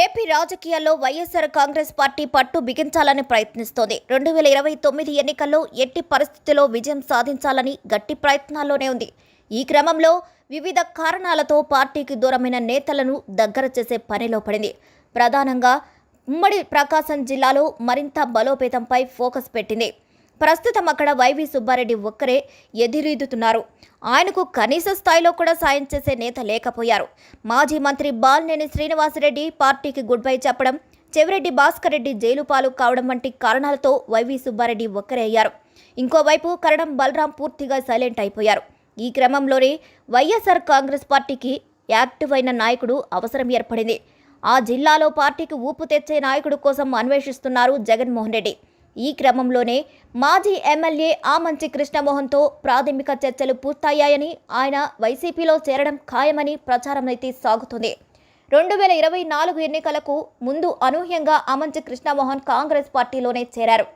AP రాజకీయాల్లో YSR Congress party పట్టు బిగించాలని ప్రయత్నిస్తోంది. రెండు వేల ఇరవై తొమ్మిది ఎన్నికల్లో ఎట్టి పరిస్థితిలో విజయం సాధించాలని గట్టి ప్రయత్నాల్లోనే ఉంది. ఈ క్రమంలో వివిధ కారణాలతో పార్టీకి దూరమైన నేతలను దగ్గర చేసే పనిలో పడింది. ప్రధానంగా ఉమ్మడి ప్రకాశం జిల్లాలో మరింత బలోపేతంపై ఫోకస్ పెట్టింది. ప్రస్తుతం అక్కడ వైవి సుబ్బారెడ్డి ఒక్కరే ఎదురీదుతున్నారు. ఆయనకు కనీస స్థాయిలో కూడా సాయం చేసే నేత లేకపోయారు. మాజీ మంత్రి బాలినేని శ్రీనివాసరెడ్డి పార్టీకి గుడ్ బై చెప్పడం చెవిరెడ్డి భాస్కర్ రెడ్డి జైలు పాలు కావడం వంటి కారణాలతో వైవి సుబ్బారెడ్డి ఒక్కరే అయ్యారు. ఇంకోవైపు కరణం బలరాం పూర్తిగా సైలెంట్ అయిపోయారు. ఈ క్రమంలోనే వైఎస్ఆర్ కాంగ్రెస్ పార్టీకి యాక్టివ్ అయిన నాయకుడు అవసరం ఏర్పడింది. ఆ జిల్లాలో పార్టీకి ఊపు తెచ్చే నాయకుడు కోసం అన్వేషిస్తున్నారు జగన్మోహన్ రెడ్డి. ఈ క్రమంలోనే మాజీ ఎమ్మెల్యే ఆమంచి కృష్ణమోహన్తో ప్రాథమిక చర్చలు పూర్తయ్యాయని ఆయన వైసీపీలో చేరడం ఖాయమని ప్రచారం అయితే సాగుతుంది. రెండు వేల ఇరవై నాలుగు ఎన్నికలకు ముందు అనూహ్యంగా ఆమంచి కృష్ణమోహన్ కాంగ్రెస్ పార్టీలోనే చేరారు.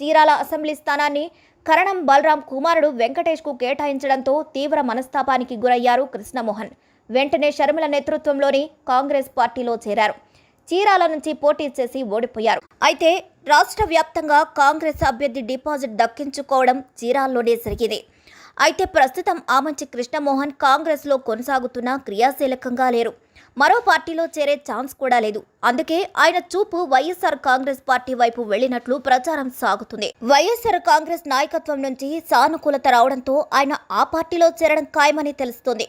చీరాల అసెంబ్లీ స్థానాన్ని కరణం బలరాం కుమారుడు వెంకటేష్కు కేటాయించడంతో తీవ్ర మనస్తాపానికి గురయ్యారు కృష్ణమోహన్. వెంటనే షర్మిల నేతృత్వంలోని కాంగ్రెస్ పార్టీలో చేరారు. చీరాల నుంచి పోటీ చేసి ఓడిపోయారు. అయితే రాష్ట్ర వ్యాప్తంగా కాంగ్రెస్ అభ్యర్థి డిపాజిట్ దక్కించుకోవడం చీరాల్లోనే జరిగింది. అయితే ప్రస్తుతం ఆమంచి కృష్ణమోహన్ కాంగ్రెస్లో కొనసాగుతున్న క్రియాశీలకంగా లేరు. మరో పార్టీలో చేరే ఛాన్స్ కూడా లేదు. అందుకే ఆయన చూపు వైఎస్ఆర్ కాంగ్రెస్ పార్టీ వైపు వెళ్ళినట్లు ప్రచారం సాగుతుంది. వైఎస్ఆర్ కాంగ్రెస్ నాయకత్వం నుంచి సానుకూలత రావడంతో ఆయన ఆ పార్టీలో చేరడం ఖాయమని తెలుస్తోంది.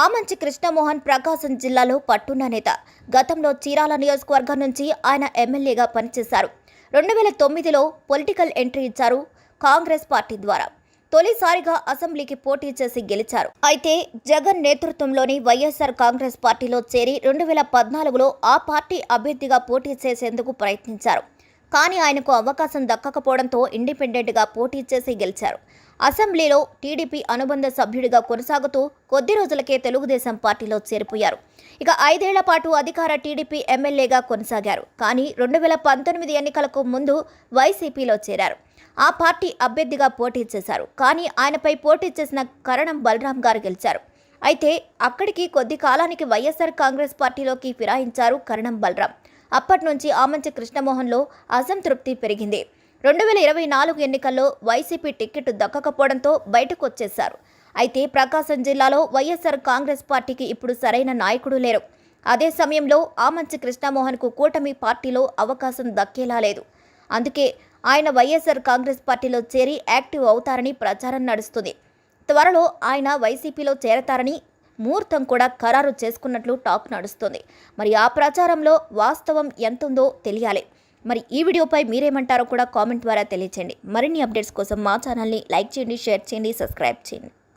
ఆమంచి కృష్ణమోహన్ ప్రకాశం జిల్లాలో పట్టున్న నేత. గతంలో చీరాల నియోజకవర్గం నుంచి ఆయన ఎమ్మెల్యేగా పనిచేశారు. రెండు వేల తొమ్మిదిలో పొలిటికల్ ఎంట్రీ ఇచ్చారు కాంగ్రెస్ పార్టీ ద్వారా. తొలిసారిగా అసెంబ్లీకి పోటీ చేసి గెలిచారు. అయితే జగన్ నేతృత్వంలోని వైఎస్ఆర్ కాంగ్రెస్ పార్టీలో చేరి రెండు వేల పద్నాలుగులో ఆ పార్టీ అభ్యర్థిగా పోటీ చేసేందుకు ప్రయత్నించారు. కానీ ఆయనకు అవకాశం దక్కకపోవడంతో ఇండిపెండెంట్గా పోటీ చేసి గెలిచారు. అసెంబ్లీలో టీడీపీ అనుబంధ సభ్యుడిగా కొనసాగుతూ కొద్ది రోజులకే తెలుగుదేశం పార్టీలో చేరిపోయారు. ఇక ఐదేళ్ళ పాటు అధికార టీడీపీ ఎమ్మెల్యేగా కొనసాగారు. కానీ రెండు వేల పంతొమ్మిది ఎన్నికలకు ముందు వైసీపీలో చేరారు. ఆ పార్టీ అభ్యర్థిగా పోటీ చేశారు. కానీ ఆయనపై పోటీ చేసిన కరణం బలరాం గారు గెలిచారు. అయితే అక్కడికి కొద్ది కాలానికి వైఎస్ఆర్ కాంగ్రెస్ పార్టీలోకి ఫిరాయించారు కరణం బలరాం. అప్పటి నుంచి ఆమంచి కృష్ణమోహన్లో అసంతృప్తి పెరిగింది. రెండు వేల ఇరవై నాలుగు ఎన్నికల్లో వైసీపీ టికెట్ దక్కకపోవడంతో బయటకు వచ్చేశారు అయితే ప్రకాశం జిల్లాలో వైఎస్ఆర్ కాంగ్రెస్ పార్టీకి ఇప్పుడు సరైన నాయకుడు లేరు. అదే సమయంలో ఆమంచి కృష్ణమోహన్కు కూటమి పార్టీలో అవకాశం దక్కేలా లేదు. అందుకే ఆయన వైఎస్ఆర్ కాంగ్రెస్ పార్టీలో చేరి యాక్టివ్ అవుతారని ప్రచారం నడుస్తుంది. త్వరలో ఆయన వైసీపీలో చేరతారని ముహూర్తం కూడా ఖరారు చేసుకున్నట్లు టాక్ నడుస్తుంది. మరి ఆ ప్రచారంలో వాస్తవం ఎంతుందో తెలియాలి. మరి ఈ వీడియోపై మీరేమంటారో కూడా కామెంట్ ద్వారా తెలియచేయండి. మరిన్ని అప్డేట్స్ కోసం మా ఛానల్ని లైక్ చేయండి షేర్ చేయండి సబ్స్క్రైబ్ చేయండి.